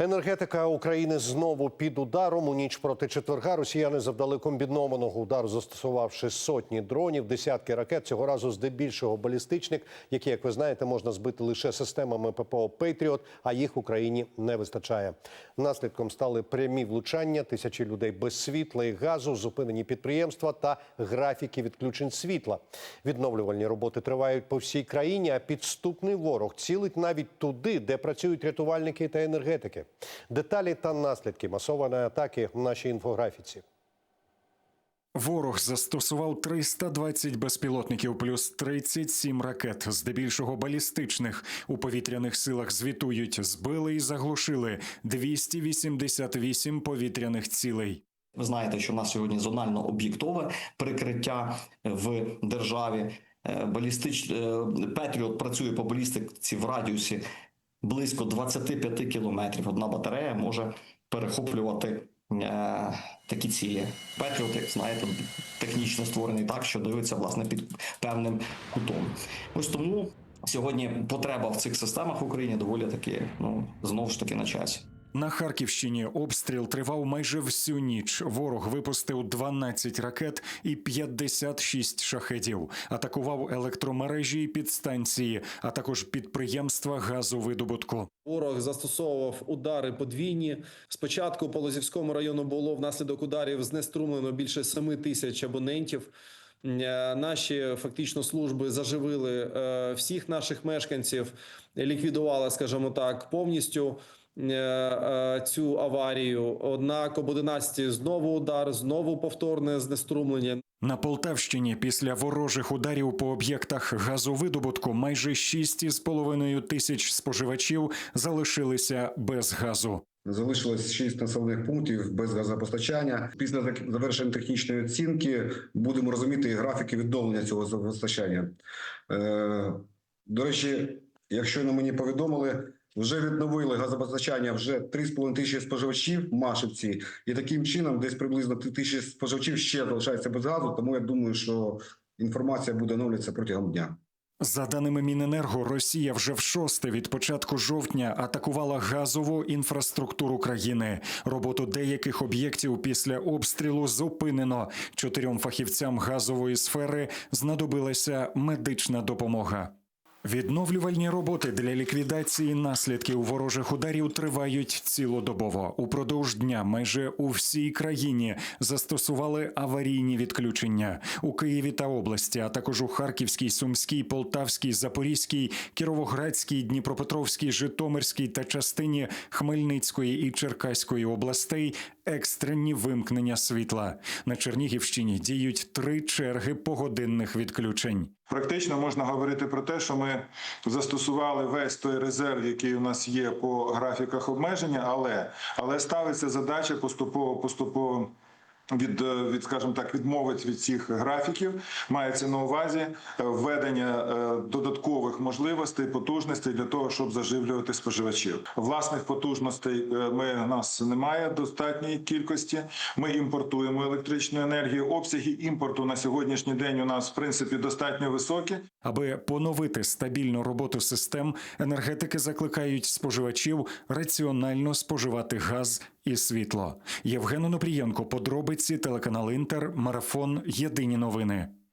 Енергетика України знову під ударом. У ніч проти четверга росіяни завдали комбінованого удару, застосувавши сотні дронів, десятки ракет. Цього разу здебільшого балістичних, які, як ви знаєте, можна збити лише системами ППО Пейтріот, а їх Україні не вистачає. Наслідком стали прямі влучання, тисячі людей без світла і газу, зупинені підприємства та графіки відключень світла. Відновлювальні роботи тривають по всій країні. А підступний ворог цілить навіть туди, де працюють рятувальники та енергетики. Деталі та наслідки масованої атаки в нашій інфографіці. Ворог застосував 320 безпілотників плюс 37 ракет, здебільшого балістичних. У повітряних силах звітують, збили і заглушили 288 повітряних цілей. Ви знаєте, що в нас сьогодні зонально об'єктове прикриття в державі. Е, Балістич е, Петріот працює по балістиці в радіусі близько 25 кілометрів. Одна батарея може перехоплювати е, такі цілі. Петріот, як знаєте, технічно створений так, що дивиться власне під певним кутом. Ось тому сьогодні потреба в цих системах в Україні доволі таки ну знову ж таки на часі. На Харківщині обстріл тривав майже всю ніч. Ворог випустив 12 ракет і 56 шахедів. Атакував електромережі і підстанції, а також підприємства газовидобутку. Ворог застосовував удари подвійні. Спочатку по Лозівському району було внаслідок ударів знеструмлено більше 7 тисяч абонентів. Е, Наші фактично служби заживили е, всіх наших мешканців, ліквідували, скажімо так, повністю цю аварію. Однак об 11 знову удар, знову повторне знеструмлення. На Полтавщині після ворожих ударів по об'єктах газовидобутку майже 6,5 тисяч споживачів залишилися без газу. Залишилось шість населених пунктів без газопостачання. Після завершення технічної оцінки будемо розуміти графіки відновлення цього газопостачання. Е, до речі, якщо на мені повідомили, вже відновили газопостачання вже 3,5 тисячі споживачів Машівці, і таким чином десь приблизно 3 тисячі споживачів ще залишається без газу. Тому я думаю, що інформація буде оновлюватися протягом дня. За даними Міненерго, Росія вже в шосте від початку жовтня атакувала газову інфраструктуру країни. Роботу деяких об'єктів після обстрілу зупинено. Чотирьом фахівцям газової сфери знадобилася медична допомога. Відновлювальні роботи для ліквідації наслідків ворожих ударів тривають цілодобово. Упродовж дня майже у всій країні застосували аварійні відключення у Києві та області, а також у Харківській, Сумській, Полтавській, Запорізькій, Кіровоградській, Дніпропетровській, Житомирській та частині Хмельницької і Черкаської областей екстрені вимкнення світла. На Чернігівщині діють три черги погодинних відключень. Практично можна говорити про те, що ми застосували весь той резерв, який у нас є по графіках обмеження, але, але ставиться задача поступово поступово. Від, е, від, скажімо так, відмовить від цих графіків мається на увазі е, введення е, додаткових можливостей, потужностей для того, щоб заживлювати споживачів. Власних потужностей ми нас немає достатньої кількості. Ми імпортуємо електричну енергію. Обсяги імпорту на сьогоднішній день у нас в принципі достатньо високі. Аби поновити стабільну роботу систем, енергетики закликають споживачів раціонально споживати газ і світло. Євген Онопрієнко, подробиці, телеканал Інтер, марафон. Єдині новини.